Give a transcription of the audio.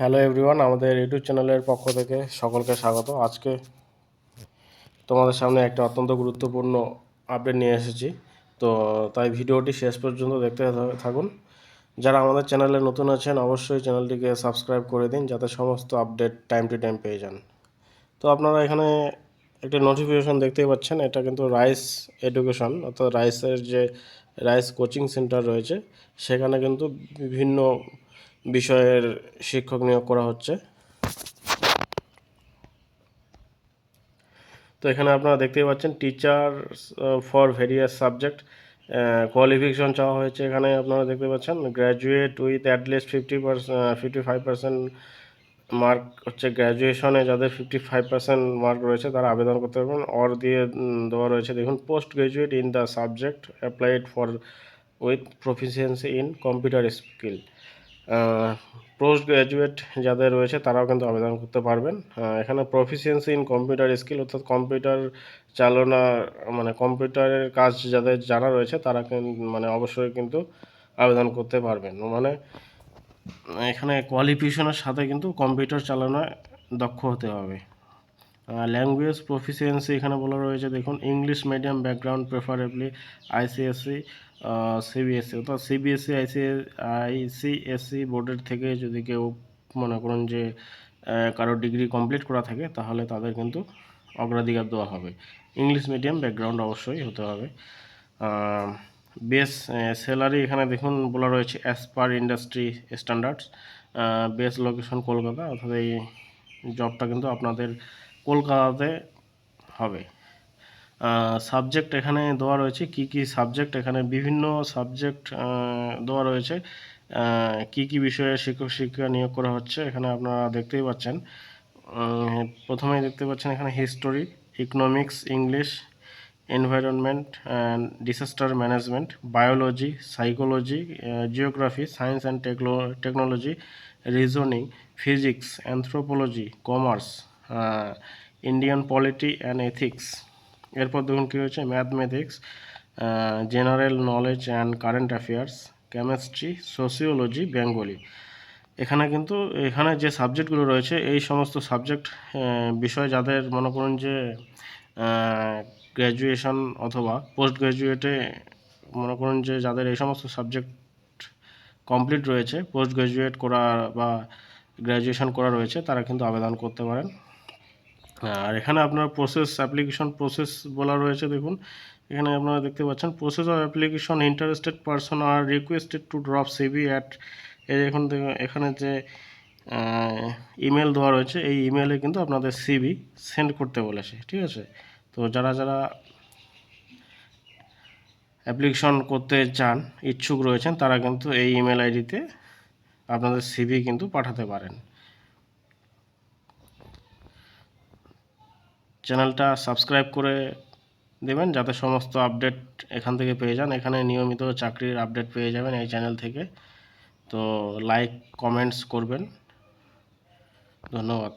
Hello everyone আমাদের YouTube চ্যানেলের পক্ষ থেকে সকলকে স্বাগত। আজকে তোমাদের সামনে একটা অত্যন্ত গুরুত্বপূর্ণ আপডেট নিয়ে এসেছি। তো তাই ভিডিওটি শেষ পর্যন্ত দেখতে থাকুন। যারা আমাদের চ্যানেলে নতুন আছেন, অবশ্যই চ্যানেলটিকে সাবস্ক্রাইব করে দিন, যাতে সমস্ত আপডেট টাইম টু টাইম পেয়ে যান। তো আপনারা এখানে একটি নোটিফিকেশন দেখতেই পাচ্ছেন, এটা কিন্তু রাইস এডুকেশন অর্থাৎ রাইসের যে রাইস কোচিং সেন্টার রয়েছে। সেখানে কিন্তু বিভিন্ন বিষয়ের শিক্ষক নিয়োগ করা হচ্ছে। তো এখানে আপনারা দেখতেই পাচ্ছেন teacher for various subject qualification চাওয়া হয়েছে। এখানে আপনারা দেখতে পাচ্ছেন graduate with at least fifty percent fifty five percent mark হচ্ছে গ্র্যাজুয়েশনে যাদের ফিফটি ফাইভ পার্সেন্ট মার্ক রয়েছে তারা আবেদন করতে পারবেন। অর দিয়ে দেওয়া রয়েছে, দেখুন post graduate in the subject applied for with proficiency in computer skill post graduate যাদের রয়েছে তারাও কিন্তু আবেদন করতে পারবেন। এখানে প্রফিসিয়েন্সি ইন কম্পিউটার স্কিল অর্থাৎ কম্পিউটার চালনা মানে কম্পিউটারের কাজ যাদের জানা রয়েছে তারা মানে অবশ্যই কিন্তু আবেদন করতে পারবেন। মানে এখানে কোয়ালিফিকেশনের সাথে কিন্তু কম্পিউটার চালানোয় দক্ষ হতে হবে। ল্যাঙ্গুয়েজ প্রফিসিয়েন্সি এখানে বলা রয়েছে, দেখুন English medium background preferably ICSE CBSE অর্থাৎ সিবিএসসি আইসি আইসিএসসি বোর্ডের থেকে যদি কেউ মনে করুন যে কারও ডিগ্রি কমপ্লিট করা থাকে, তাহলে তাদের কিন্তু অগ্রাধিকার দেওয়া হবে। ইংলিশ মিডিয়াম ব্যাকগ্রাউন্ড অবশ্যই হতে হবে। বেস স্যালারি এখানে দেখুন বলা রয়েছে as per industry standards base location Kolkata, অর্থাৎ এই জবটা কিন্তু আপনাদের কলকাতাতে হবে। সাবজেক্ট এখানে দেওয়া রয়েছে, কি কি সাবজেক্ট এখানে বিভিন্ন সাবজেক্ট দেওয়া রয়েছে কি কি বিষয়ে শিক্ষক শিক্ষিকা নিয়োগ করা হচ্ছে, এখানে আপনারা দেখতেই পাচ্ছেন। প্রথমেই দেখতে পাচ্ছেন এখানে history economics English environment and disaster management biology psychology geography science and technology reasoning physics anthropology commerce Indian polity and ethics এরপর দেখুন কী হয়েছে? Mathematics general knowledge and current affairs chemistry sociology Bengali এখানে কিন্তু, এখানে যে সাবজেক্টগুলো রয়েছে, এই সমস্ত সাবজেক্ট বিষয় যাদের মনে করুন যে গ্র্যাজুয়েশন অথবা পোস্ট গ্র্যাজুয়েটে মনে করুন যে যাদের এই সমস্ত সাবজেক্ট কমপ্লিট রয়েছে পোস্ট গ্র্যাজুয়েট করা বা গ্র্যাজুয়েশন করা রয়েছে, তারা কিন্তু আবেদন করতে পারেন। আর এখানে আপনার প্রসেস অ্যাপ্লিকেশন প্রসেস বলা রয়েছে, দেখুন। এখানে আপনারা দেখতে পাচ্ছেন process of application interested person are requested to drop CV at এই এখন এখানে যে ইমেল দেওয়া রয়েছে, এই ইমেলে কিন্তু আপনাদের সিবি সেন্ড করতে বলেছে ঠিক আছে? তো যারা যারা অ্যাপ্লিকেশন করতে চান, ইচ্ছুক রয়েছেন, তারা কিন্তু এই ইমেল আইডিতে আপনাদের সিভি কিন্তু পাঠাতে পারেন। চ্যানেলটা সাবস্ক্রাইব করে দেবেন, যাতে সমস্ত আপডেট এখান থেকে পেয়ে যান। এখানে নিয়মিত চাকরির আপডেট পেয়ে যাবেন এই চ্যানেল থেকে। তো লাইক কমেন্টস করবেন। ধন্যবাদ।